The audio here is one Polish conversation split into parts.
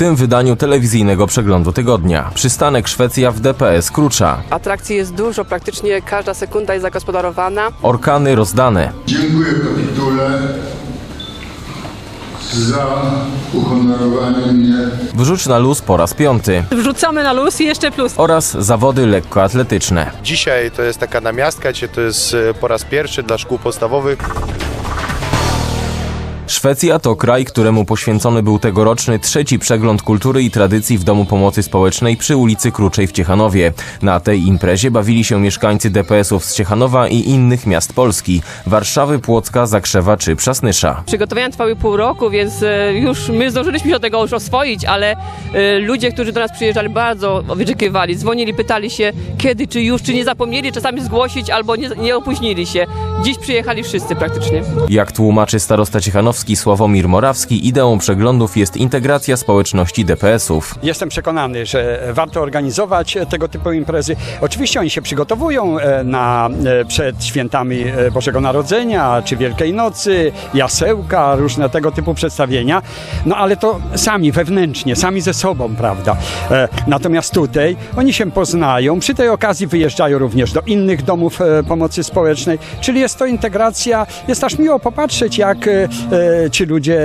tym wydaniu telewizyjnego przeglądu tygodnia. Przystanek Szwecja w DPS Krucza. Atrakcji jest dużo, praktycznie każda sekunda jest zagospodarowana. Orkany rozdane. Dziękuję kapitule za uhonorowanie mnie Wrzuć na luz po raz piąty. Wrzucamy na luz i jeszcze plus. Oraz zawody lekkoatletyczne. Dzisiaj to jest taka namiastka, dzisiaj to jest e, po raz pierwszy dla szkół podstawowych. Szwecja to kraj, któremu poświęcony był tegoroczny trzeci przegląd kultury i tradycji w Domu Pomocy Społecznej przy ulicy Kruczej w Ciechanowie. Na tej imprezie bawili się mieszkańcy DPS-ów z Ciechanowa i innych miast Polski Warszawy, Płocka, Zakrzewa czy Przasnysza. Przygotowania trwały pół roku, więc e, już my zdążyliśmy się do tego już oswoić, ale e, ludzie, którzy do nas przyjeżdżali, bardzo wyczekiwali. Dzwonili, pytali się, kiedy, czy już, czy nie zapomnieli czasami zgłosić, albo nie, nie opóźnili się. Dziś przyjechali wszyscy praktycznie. Jak tłumaczy starosta ciechanowski Sławomir Morawski, ideą przeglądów jest integracja społeczności DPS-ów. Jestem przekonany, że warto organizować tego typu imprezy. Oczywiście oni się przygotowują e, na, e, przed świętami e, Bożego Narodzenia czy Wielkiej Nocy, jasełka, różne tego typu przedstawienia, no ale to sami wewnętrznie, sami ze sobą, prawda. Natomiast tutaj oni się poznają, przy tej okazji wyjeżdżają również do innych domów pomocy społecznej, czyli jest to integracja, jest aż miło popatrzeć, jak ci ludzie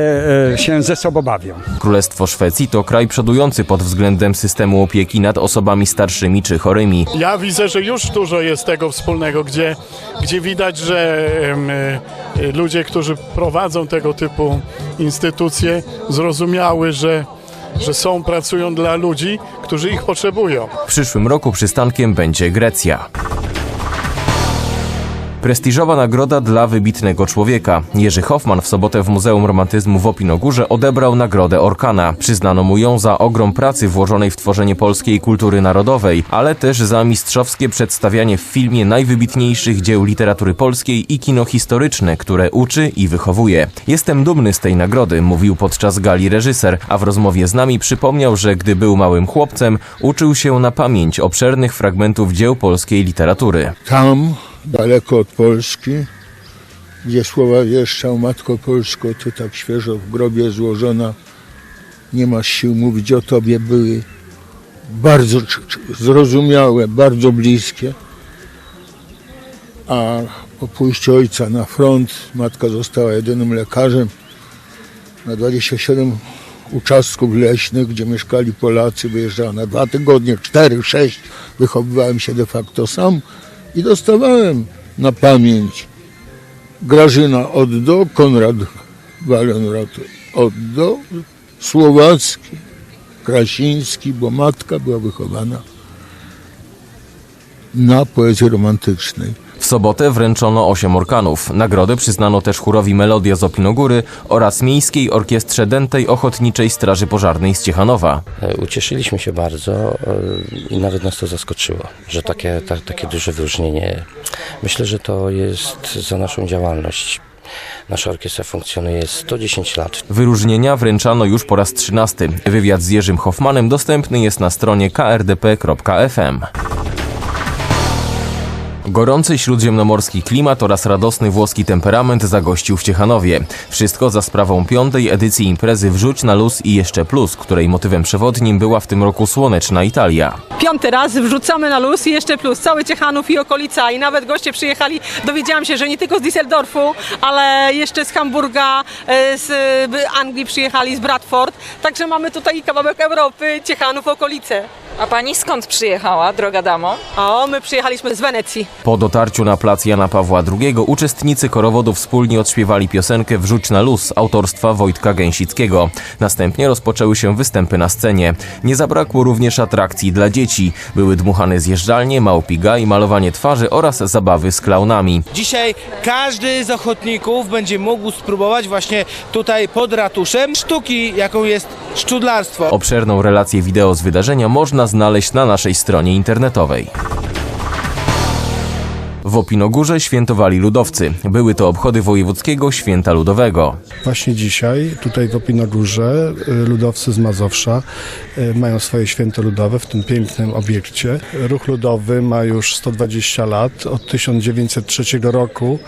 e, się ze sobą bawią. Królestwo Szwecji to kraj przodujący pod względem systemu opieki nad osobami starszymi czy chorymi. Ja widzę, że już dużo jest tego wspólnego, gdzie, gdzie widać, że e, ludzie, którzy prowadzą tego typu instytucje, zrozumiały, że, że są, pracują dla ludzi, którzy ich potrzebują. W przyszłym roku przystankiem będzie Grecja. Prestiżowa nagroda dla wybitnego człowieka. Jerzy Hoffman w sobotę w Muzeum Romantyzmu w Opinogórze odebrał nagrodę Orkana. Przyznano mu ją za ogrom pracy włożonej w tworzenie polskiej kultury narodowej, ale też za mistrzowskie przedstawianie w filmie najwybitniejszych dzieł literatury polskiej i kino historyczne, które uczy i wychowuje. Jestem dumny z tej nagrody, mówił podczas gali reżyser, a w rozmowie z nami przypomniał, że gdy był małym chłopcem, uczył się na pamięć obszernych fragmentów dzieł polskiej literatury. tam, daleko od Polski, gdzie słowa wieszczał Matko Polsko, ty tak świeżo w grobie złożona, nie masz sił mówić o tobie, były bardzo zrozumiałe, bardzo bliskie. A po pójściu ojca na front, matka została jedynym lekarzem na 27 uczastków leśnych, gdzie mieszkali Polacy, wyjeżdżała na dwa tygodnie, cztery, sześć. Wychowywałem się de facto sam i dostawałem na pamięć Grażyna Oddo, Konrad Wallenrod Oddo, Słowacki, Krasiński, bo matka była wychowana na poezji romantycznej. W sobotę wręczono 8 orkanów. Nagrodę przyznano też chórowi Melodia z Opinogóry oraz Miejskiej Orkiestrze Dętej Ochotniczej Straży Pożarnej z Ciechanowa. E, Ucieszyliśmy się bardzo e, i nawet nas to zaskoczyło, że takie, ta, takie duże wyróżnienie. Myślę, że to jest za naszą działalność. Nasza orkiestra funkcjonuje 110 lat. Wyróżnienia wręczano już po raz 13. Wywiad z Jerzym Hoffmanem dostępny jest na stronie krdp.fm. Gorący śródziemnomorski klimat oraz radosny włoski temperament zagościł w Ciechanowie. Wszystko za sprawą piątej edycji imprezy Wrzuć na luz i jeszcze plus, której motywem przewodnim była w tym roku słoneczna Italia. Piąty raz wrzucamy na luz i jeszcze plus. Cały Ciechanów i okolica i nawet goście przyjechali. Dowiedziałam się, że nie tylko z Düsseldorfu, ale jeszcze z Hamburga, e, z Anglii przyjechali, z Bradford. Także mamy tutaj kawałek Europy, Ciechanów, okolice. A pani skąd przyjechała, droga damo? O, my przyjechaliśmy z Wenecji. Po dotarciu na plac Jana Pawła II uczestnicy korowodu wspólnie odśpiewali piosenkę Wrzuć na luz autorstwa Wojtka Gęsickiego. Następnie rozpoczęły się występy na scenie. Nie zabrakło również atrakcji dla dzieci. Były dmuchane zjeżdżalnie, małpi gaj, malowanie twarzy oraz zabawy z klaunami. Dzisiaj każdy z ochotników będzie mógł spróbować właśnie tutaj pod ratuszem sztuki, jaką jest szczudlarstwo. Obszerną relację wideo z wydarzenia można znaleźć na naszej stronie internetowej. W Opinogórze świętowali ludowcy. Były to obchody wojewódzkiego święta ludowego. Właśnie dzisiaj tutaj w Opinogórze y, ludowcy z Mazowsza y, mają swoje święto ludowe w tym pięknym obiekcie. Ruch ludowy ma już 120 lat. Od 1903 roku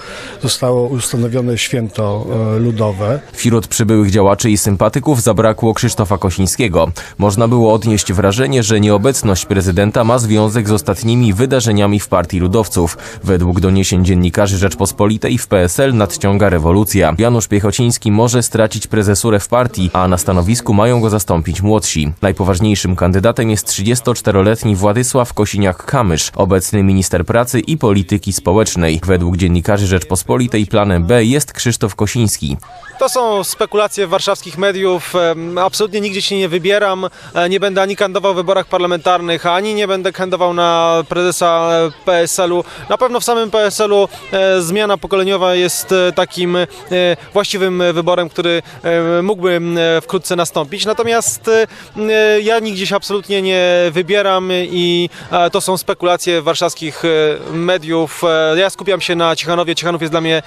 zostało ustanowione święto y, ludowe. Wśród przybyłych działaczy i sympatyków zabrakło Krzysztofa Kosińskiego. Można było odnieść wrażenie, że nieobecność prezydenta ma związek z ostatnimi wydarzeniami w partii ludowców. Według doniesień dziennikarzy Rzeczpospolitej w PSL nadciąga rewolucja. Janusz Piechociński może stracić prezesurę w partii, a na stanowisku mają go zastąpić młodsi. Najpoważniejszym kandydatem jest 34-letni Władysław Kosiniak-Kamysz, obecny minister pracy i polityki społecznej. Według dziennikarzy Rzeczpospolitej planem B jest Krzysztof Kosiński. To są spekulacje warszawskich mediów. Absolutnie nigdzie się nie wybieram. E, Nie będę ani kandydował w wyborach parlamentarnych, ani nie będę kandydował na prezesa e, PSL-u. Na pewno w samym PSL-u e, zmiana pokoleniowa jest e, takim e, właściwym wyborem, który mógłby wkrótce nastąpić. Natomiast ja nigdzie się absolutnie nie wybieram i to są spekulacje warszawskich mediów. Ja skupiam się na Ciechanowie. Ciechanów jest dla mnie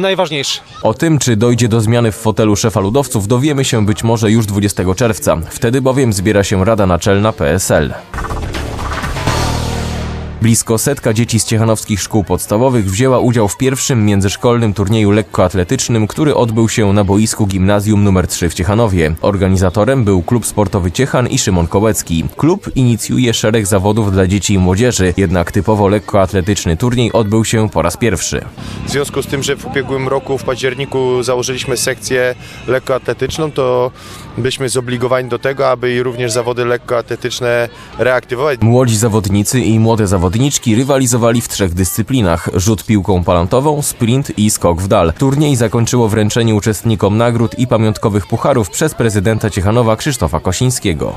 najważniejszy. O tym, czy dojdzie do zmiany w fotelu szefa ludowców, dowiemy się być może już 20 czerwca. Wtedy bowiem zbiera się Rada Naczelna PSL. Blisko setka dzieci z ciechanowskich szkół podstawowych wzięła udział w pierwszym międzyszkolnym turnieju lekkoatletycznym, który odbył się na boisku gimnazjum nr 3 w Ciechanowie. Organizatorem był klub sportowy Ciechan i Szymon Kołecki. Klub inicjuje szereg zawodów dla dzieci i młodzieży, jednak typowo lekkoatletyczny turniej odbył się po raz pierwszy. W związku z tym, że w ubiegłym roku w październiku założyliśmy sekcję lekkoatletyczną, to byliśmy zobligowani do tego, aby również zawody lekkoatletyczne reaktywować. Młodzi zawodnicy i młode zawodniczki rywalizowali w trzech dyscyplinach: rzut piłką palantową, sprint i skok w dal. Turniej zakończyło wręczenie uczestnikom nagród i pamiątkowych pucharów przez prezydenta Ciechanowa Krzysztofa Kosińskiego.